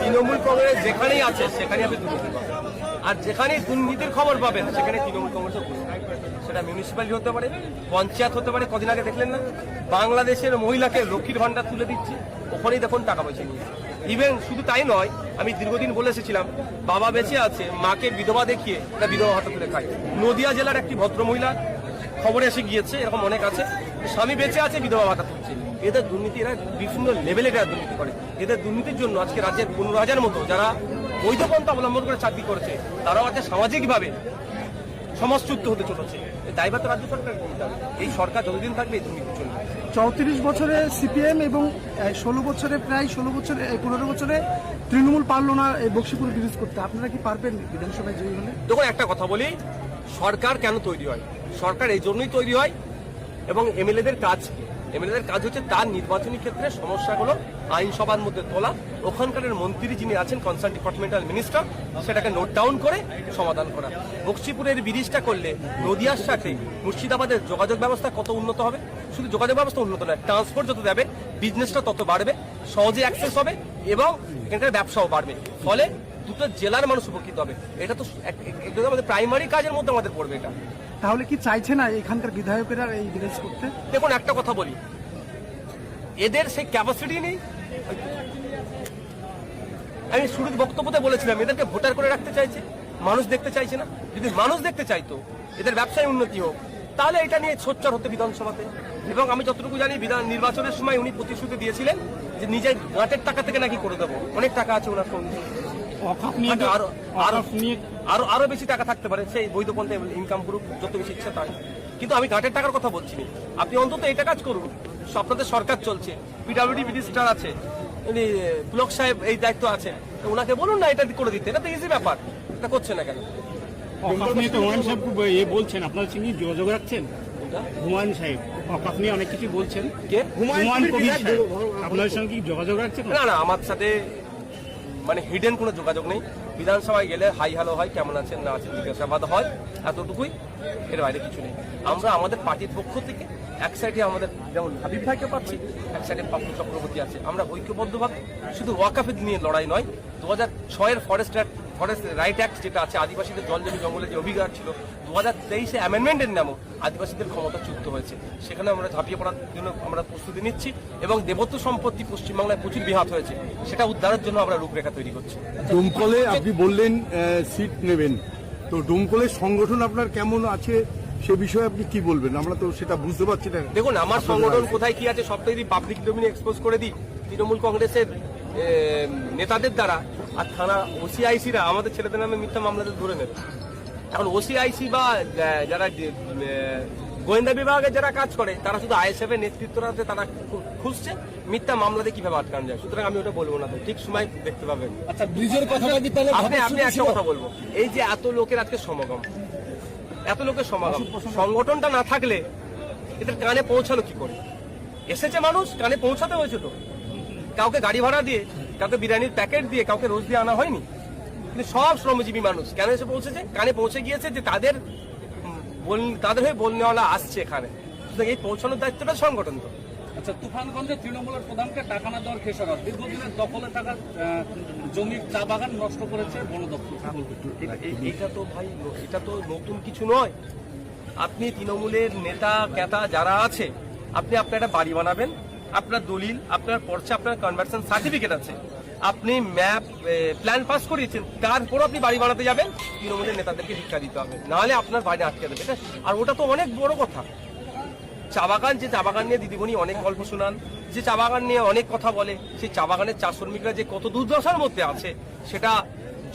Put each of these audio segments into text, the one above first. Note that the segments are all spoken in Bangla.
তৃণমূল কংগ্রেস যেখানেই আছে সেখানে আপনি দুর্নীতি পাবেন। আর যেখানেই দুর্নীতির খবর পাবেন সেখানে তৃণমূল কংগ্রেসের সেটা মিউনিসিপ্যালিটি হতে পারে, পঞ্চায়েত হতে পারে, কদিন আগে দেখলেন না? বাংলাদেশের মহিলাকে লক্ষ্মীর ভান্ডার তুলে দিচ্ছে, ওখানেই দেখুন টাকা পয়সা নিয়ে। ইভেন শুধু তাই নয়, আমি দীর্ঘদিন বলে এসেছিলাম, বাবা বেঁচে আছে, মাকে বিধবা দেখিয়ে একটা বিধবা ভাতা তুলে খায়। নদিয়া জেলার একটি ভদ্র মহিলা খবরে এসে গিয়েছে, এরকম অনেক আছে, স্বামী বেঁচে আছে, বিধবা ভাতা তুলছে। এদের দুর্নীতি এরা বিভিন্ন লেভেলে এরা দুর্নীতি করে। এদের দুর্নীতির জন্য আজকে রাজ্যের পনেরো হাজার মতো যারা বৈধ পন্থা অবলম্বন করে চাকরি করেছে তারাও আজকে সামাজিকভাবে সমাজচ্যুত হতে চলেছে। দায়ভার তো রাজ্য সরকার এই সরকার যতদিন থাকবে এই দুর্নীতি চলবে চৌত্রিশ বছরে সিপিএম এবং ষোলো বছরে প্রায় ষোলো বছরে পনেরো বছরে তৃণমূল পারল না এই বক্সিপুর ব্রিজ করতে। আপনারা কি পারবেন বিধানসভায় জয়ী হলে? দেখুন একটা কথা বলি সরকার কেন তৈরি হয়? সরকার এই জন্যই তৈরি হয় এবং এমএলএদের কাজ? এমএলএদের কাজ হচ্ছে তার নির্বাচনী ক্ষেত্রে সমস্যাগুলো আইনসভার মধ্যে তোলা। ওখানকার মন্ত্রী যিনি আছেন কনসার্ন ডিপার্টমেন্টাল মিনিস্টার সেটাকে নোট ডাউন করে সমাধান করা। বক্সিপুরের ব্রিজটা করলে নদিয়ার সাথে মুর্শিদাবাদের যোগাযোগ ব্যবস্থা কত উন্নত হবে? শুধু যোগাযোগ ব্যবস্থা উন্নত নয় ট্রান্সপোর্ট যত দেবে বিজনেসটা তত বাড়বে, সহজে অ্যাক্সেস হবে এবং এখানকার ব্যবসাও বাড়বে। ফলে দুটো জেলার মানুষ উপকৃত হবে। এটা তো আমাদের প্রাইমারি কাজের মধ্যে আমাদের পড়বে এটা। তাহলে কি চাইছে না এখানকার বিধায়কেরা এই ব্রিজ করতে? দেখুন, একটা কথা বলি। এদের সেই ক্যাপাসিটি নেই। আমি শুরুর বক্তব্যতে বলেছিলাম, এদেরকে ভোটার করে রাখতে চাইছে। মানুষ দেখতে চাইছে না। যদি মানুষ দেখতে চাইতো, এদের ব্যবসায় উন্নতি হোক, তাহলে এটা নিয়ে সোচ্চার হতে বিধানসভাতে। এবং আমি যতটুকু জানি, বিধান নির্বাচনের সময় উনি প্রতিশ্রুতি দিয়েছিলেন যে নিজের গাঁটের টাকা থেকে নাকি করে দেবো। অনেক টাকা আছে ওনার সঙ্গে। আচ্ছা, আরও আরও আরও আরও বেশি টাকা থাকতে পারে সেই বৈধ পন্থায় ইনকাম করুক যত বেশি ইচ্ছা তাই। কিন্তু আমি ঘাটের টাকার কথা বলছি। না আপনি অন্তত এটা কাজ করুন আপনাদের সরকার চলছে পিডাব্লিউডি মিনিস্টার আছে উনি ব্লক সাহেব এই দায়িত্ব আছে তো ওনাকে বলুন না এটা করে দিতে এটা তো ইজি ব্যাপার এটা করছে না কেন? অকাপ নিয়ে তো হুমায়ুন সাহেব এ বলছেন আপনার সঙ্গে যোগাযোগ রাখছেন? কোনটা? হুমায়ুন সাহেব অকাপ নিয়ে অনেক কিছু বলছেন। কে? হুমায়ুন কবির আপনার সঙ্গে যোগাযোগ রাখছেন? না না আমার সাথে মানে হিডেন কোনো যোগাযোগ নেই। বিধানসভায় গেলে হাই হ্যালো হয় কেমন আছেন, না আছেন, জিজ্ঞাসাবাদ হয়। এতটুকুই, এর বাইরে কিছু নেই। আমরা আমাদের পার্টির পক্ষ থেকে এক সাইডে আমাদের যেমন হাবিব ভাইকে পাচ্ছি, এক সাইডে পাপ্পু চক্রবর্তী আছে। আমরা ঐক্যবদ্ধভাবে শুধু ওয়াকাফিদ নিয়ে লড়াই নয়, দু হাজার ছয়ের ফরেস্ট ফরেস্ট রাইট অ্যাক্ট যেটা আছে আদিবাসীদের জল জমি জঙ্গলে যে অভিজ্ঞতা ছিল দু হাজার তেইশে অ্যামেন্ডমেন্টের নামও আদিবাসীদের ক্ষমতা চুক্ত হয়েছে। সেখানে আমরা ঝাঁপিয়ে পড়ার জন্য আমরা প্রস্তুতি নিচ্ছি এবং দেবত্ব সম্পত্তি পশ্চিমবাংলায় প্রচুর বিহাত হয়েছে। সেটা উদ্ধারের জন্য আমরা রূপরেখা তৈরি করছি। ডোমকলে আপনি বললেন সিট নেবেন। তো ডোমকলের সংগঠন আপনার কেমন আছে সে বিষয়ে আপনি কি বলবেন? আমরা তো সেটা বুঝতে পারছি না। দেখুন আমার সংগঠন কোথায় কি আছে সবটাই যদি পাবলিক ডোমিনে এক্সপোজ করে দিই তৃণমূল কংগ্রেসের নেতাদের দ্বারা আর থানা ওসিআইসিরা আমাদের ছেলেদের নামে মিথ্যা মামলাতে ধরে নেবে। এখন ওসিআইসি বা যারা গোয়েন্দা বিভাগে যারা কাজ করে তারা শুধু আইএসএফ এর নেতৃত্বরাতে তারা খুঁজছে মিথ্যা মামলাতে কীভাবে আটকানো যায়? সুতরাং আমি ওটা বলব না ঠিক সময় দেখতে পাবেন। আচ্ছা ব্রিজের কথাটা কি তাহলে আপনি আপনি একটা কথা বলব। এই যে এত লোকের আজকে সমাগম এত লোকের সমাগম সংগঠনটা না থাকলে এদের কানে পৌঁছালো কি করে? এসেছে মানুষ কানে পৌঁছাতে হয়েছে তো। কাউকে গাড়ি ভাড়া দিয়ে কাউকে বিরিয়ানির প্যাকেট দিয়ে কাউকে রোজ দিয়ে আনা হয়নি। কিন্তু সব শ্রমজীবী মানুষ কেন এসে পৌঁছেছে কানে পৌঁছে গিয়েছে যে তাদের তাদের হয়ে বলনেওয়ালা আসছে এখানে। সুতরাং এই পৌঁছানোর দায়িত্বটা সংগঠন তো। আচ্ছা তুফানগঞ্জে তৃণমূলের প্রধানকে টাকা না দেওয়ার খেসারত। দীর্ঘদিনের দখলে থাকা আহ, জমির চা বাগান নষ্ট করেছে বন দপ্তর। কি এটা- তো ভাই এটা তো নতুন কিছু নয়। আপনি তৃণমূলের নেতা ক্যাতা যারা আছে আপনি আপনার একটা বাড়ি বানাবেন আপনার দলিল, আপনার পর্চা, আপনার কনভার্সন সার্টিফিকেট আছে। আপনি ম্যাপ প্ল্যান পাস করিয়েছেন তারপর আপনি বাড়ি বানাতে যাবেন, তৃণমূলের নেতাদেরকে শিক্ষা দিতে হবে। নাহলে আপনার বাড়ি আটকে দেবে। আর ওটা তো অনেক বড় কথা। চা বাগান, যে চা বাগান নিয়ে দিদিমণি অনেক গল্প শোনান, যে চা বাগান নিয়ে অনেক কথা বলে, সেই চা বাগানের চা শ্রমিকরা যে কত দুর্দশার মধ্যে আছে, সেটা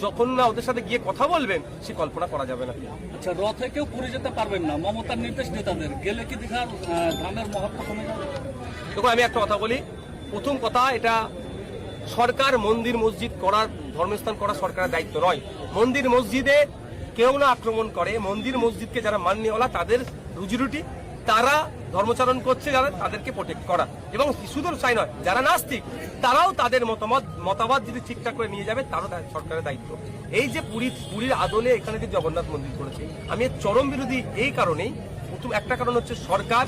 যখন না ওদের সাথে গিয়ে কথা বলবেন, সে কল্পনা করা যাবে না। আচ্ছা রথে কেউ পুরী যেতে পারবেন না। মমতার নির্দেশ নেতাদের। গেলে কি দীঘার ধামের মহত্ব কমে যাবে? দেখুন, আমি একটা কথা বলি। প্রথম কথা, এটা সরকার মন্দির মসজিদ করার, ধর্মস্থান করা সরকারের দায়িত্ব নয়। মন্দির মসজিদে কেউ না আক্রমণ করে। মন্দির মসজিদকে যারা মান্যওয়ালা, তাদের রুজিরুটি, তারা ধর্মচারণ করছে, যারা তাদেরকে প্রোটেক্ট করা। এবং শুধু তাই নয়, যারা নাস্তিক, তারাও তাদের মতামত মতামত যদি ঠিকঠাক করে নিয়ে যাবে, তারও তার সরকারের দায়িত্ব। এই যে পুরী, পুরীর আদলে এখানে যে জগন্নাথ মন্দির করেছে, আমি চরম বিরোধী এই কারণেই। প্রথম, একটা কারণ হচ্ছে সরকার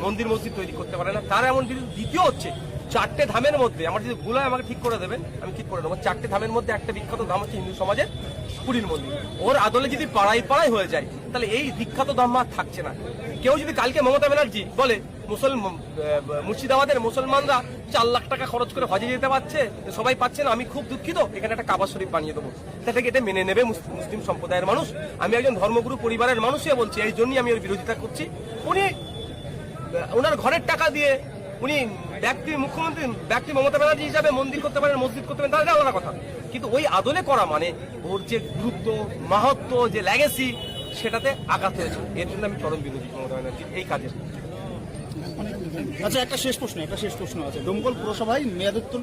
মন্দির মসজিদ তৈরি করতে পারে না। তার এমন দ্বিতীয় হচ্ছে, চারটে ধামের মধ্যে, আমার যদি ভুল হয় আমাকে ঠিক করে দেবে আমি ঠিক করে দেবো। চারটে ধামের মধ্যে একটা বিখ্যাত ধাম হচ্ছে হিন্দু সমাজের পুরীর মন্দির। ওর আদলে যদি পাড়ায় পাড়ায় হয়ে যায়, তাহলে এই বিখ্যাত ধাম আর থাকছে না। কেউ যদি কালকে মমতা ব্যানার্জি বলে মুসলমান মুর্শিদাবাদের মুসলমানরা চার লাখ টাকা খরচ করে হজে যেতে পারছে সবাই পাচ্ছে না, আমি খুব দুঃখিত, এখানে একটা কাবা শরীফ বানিয়ে দেবো। সেটাকে এটা মেনে নেবে মুস- মুসলিম সম্প্রদায়ের মানুষ। আমি একজন ধর্মগুরু, পরিবারের মানুষই বলছি, এই জন্যই আমি ওর বিরোধিতা করছি। উনি ওনার ঘরের টাকা দিয়ে উনি ব্যক্তি, মুখ্যমন্ত্রী, ব্যক্তি মমতা ব্যানার্জি হিসাবে মন্দির করতে পারেন, মসজিদ করতে পারেন তাহলে আলাদা কথা। কিন্তু ওই আদলে করা মানে ওর যে গুরুত্ব, মাহাত্ম, যে ল্যাগেসি সেটাতে আঘাত হয়েছে। এর জন্য আমি চরম বিরোধী মমতা ব্যানার্জি এই কাজের আচ্ছা একটা শেষ প্রশ্ন, একটা শেষ প্রশ্ন আছে। ডোমকল পুরসভায় মেয়াদোত্তর